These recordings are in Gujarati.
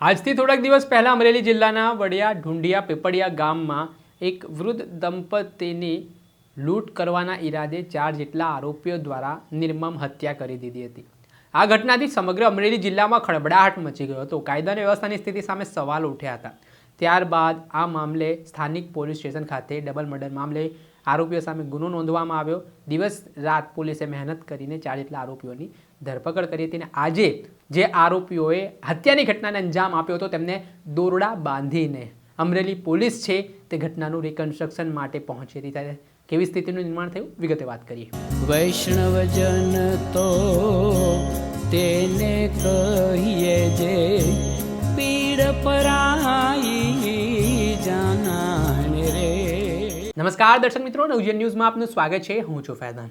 આજથી થોડાક દિવસ પહેલાં અમરેલી જિલ્લાના વડિયા ઢુંડિયા પીપળિયા ગામમાં એક વૃદ્ધ દંપતીની લૂંટ કરવાના ઈરાદે ચાર જેટલા આરોપીઓ દ્વારા નિર્મમ હત્યા કરી દીધી હતી. આ ઘટનાથી સમગ્ર અમરેલી જિલ્લામાં ખળબડાહટ મચી ગયો હતો. કાયદા અને વ્યવસ્થાની સ્થિતિ સામે સવાલ ઉઠ્યા હતા. ત્યારબાદ આ મામલે સ્થાનિક પોલીસ સ્ટેશન ખાતે ડબલ મર્ડર મામલે આરોપીઓ સામે ગુનો નોંધવામાં આવ્યો. દિવસ રાત પોલીસે મહેનત કરીને ચાર જેટલા આરોપીઓની ધરપકડ કરી હતી અને આજે જે આરોપીઓએ હત્યાની ઘટનાને અંજામ આપ્યો હતો, તેમને દોરડા બાંધીને અમરેલી પોલીસ છે તે ઘટનાનું રિકન્સ્ટ્રક્શન માટે પહોંચી હતી. ત્યારે કેવી સ્થિતિનું નિર્માણ થયું? વિગતે વાત કરીએ. વૈષ્ણવજન તો તેને કહીએ જે પીડ પરાઈ નમસ્કાર દર્શક મિત્રો, નવજીવન ન્યૂઝમાં આપનું સ્વાગત છે. હું છું ફૈદાન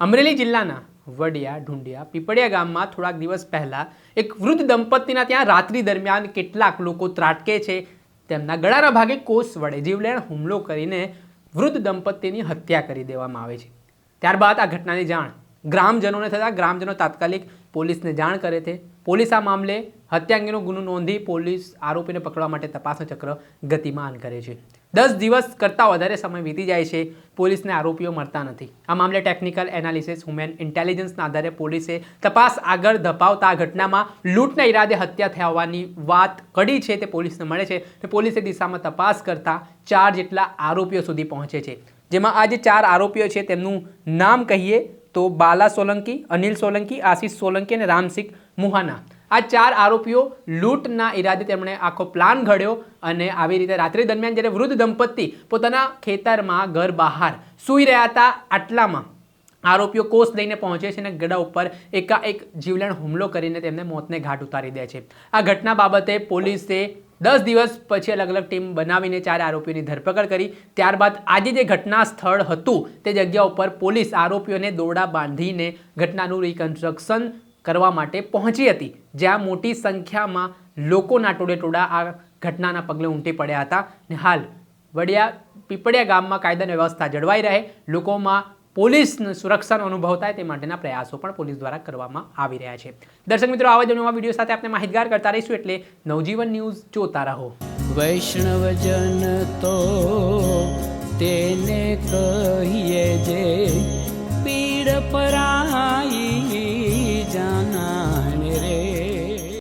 અમરેલી જિલ્લાના વડિયા ઢુંડિયા પીપળિયા ગામમાં થોડાક દિવસ પહેલા એક વૃદ્ધ દંપતીના ત્યાં રાત્રિ દરમિયાન કેટલાક લોકો ત્રાટકે છે. તેમના ગળાના ભાગે કોષ વડે જીવલેણ હુમલો કરીને વૃદ્ધ દંપતીની હત્યા કરી દેવામાં આવે છે. ત્યારબાદ આ ઘટનાની જાણ ગ્રામજનોને થતાં ગ્રામજનો તાત્કાલિક પોલીસને જાણ કરે છે. પોલીસ આ મામલે હત્યા અંગેનો ગુનો નોંધી પોલીસ આરોપીને પકડવા માટે તપાસનું ચક્ર ગતિમાન કરે છે. દસ દિવસ કરતાં વધારે સમય વીતી જાય છે. પોલીસને આરોપીઓ મળતા નથી. આ મામલે ટેકનિકલ એનાલિસિસ હ્યુમન ઇન્ટેલિજન્સના આધારે પોલીસે તપાસ આગળ ધપાવતા આ ઘટનામાં લૂંટના ઈરાદે હત્યા થયા હોવાની વાત કડી છે તે પોલીસને મળે છે. તે પોલીસે દિશામાં તપાસ કરતા ચાર જેટલા આરોપીઓ સુધી પહોંચે છે. જેમાં આ જે ચાર આરોપીઓ છે. તેમનું નામ કહીએ તો બાલા સોલંકી, અનિલ સોલંકી, આશિષ સોલંકી અને રામસિંહ મુહાના. આ ચાર આરોપીઓ લૂંટના ઈરાદે તેમણે આખો પ્લાન ઘડ્યો અને આવી રીતે રાત્રિ દરમિયાન જ્યારે વૃદ્ધ દંપતી પોતાના ખેતરમાં ઘર બહાર સૂઈ રહ્યા હતા, આટલામાં આરોપીઓ કોષ લઈને પહોંચે છે અને ગડા ઉપર એકાએક જીવલેણ હુમલો કરીને તેમને મોતને ઘાટ ઉતારી દે છે. આ ઘટના બાબતે પોલીસે દસ દિવસ પછી અલગ અલગ ટીમ બનાવીને ચાર આરોપીઓની ધરપકડ કરી. ત્યારબાદ આજે જે ઘટના સ્થળ હતું, તે જગ્યા ઉપર પોલીસ આરોપીઓને દોરડા બાંધીને ઘટનાનું રિકન્સ્ટ્રક્શન કરવા માટે પહોંચી હતી. જ્યાં મોટી સંખ્યામાં લોકોના ટોળેટોળા આ ઘટનાના પગલે ઉમટી પડ્યા હતા. ને હાલ, વડિયા પીપળિયા ગામમાં કાયદાની વ્યવસ્થા જળવાઈ રહે. લોકોમાં પોલીસ સુરક્ષાનો અનુભવ થાય તે માટેના પ્રયાસો પણ પોલીસ દ્વારા કરવામાં આવી રહ્યા છે. દર્શક મિત્રો, આવા જ વીડિયો સાથે આપણે માહિતગાર કરતા રહીશું એટલે નવજીવન ન્યૂઝ જોતા રહો. વૈષ્ણવજન તો તેને કહીએ જે પીડ પરાઈ